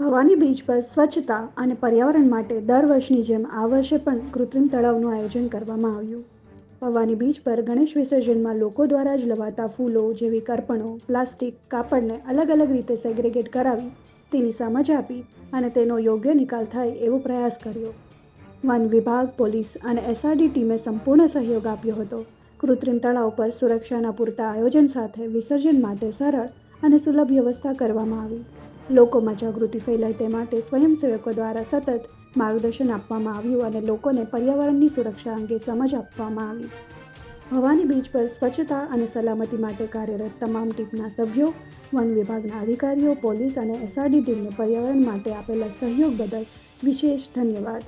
Bhavani beach પર સ્વચ્છતા અને પર્યાવરણ માટે દર વર્ષની જેમ આ વર્ષે પણ કૃત્રિમ તળાવનું આયોજન કરવામાં આવ્યું. ભવાની બીચ પર ગણેશ વિસર્જનમાં લોકો દ્વારા જ લવાતા ફૂલો જેવી કરપણો, પ્લાસ્ટિક, કાપડને અલગ અલગ રીતે સેગ્રેગેટ કરાવી તેની સમજ આપી અને તેનો યોગ્ય નિકાલ થાય એવો પ્રયાસ કર્યો. વન વિભાગ, પોલીસ અને એસઆરડી ટીમે સંપૂર્ણ સહયોગ આપ્યો હતો. કૃત્રિમ તળાવ પર સુરક્ષાના પૂરતા આયોજન સાથે વિસર્જન માટે સરળ અને સુલભ વ્યવસ્થા કરવામાં આવી. લોકોમાં જાગૃતિ ફેલાય તે માટે સ્વયંસેવકો દ્વારા સતત માર્ગદર્શન આપવામાં આવ્યું અને લોકોને પર્યાવરણની સુરક્ષા અંગે સમજ આપવામાં આવી. ભવાની બીચ પર સ્વચ્છતા અને સલામતી માટે કાર્યરત તમામ ટીમના સભ્યો, વન વિભાગના અધિકારીઓ, પોલીસ અને એસઆરડી ટીમને પર્યાવરણ માટે આપેલા સહયોગ બદલ વિશેષ ધન્યવાદ.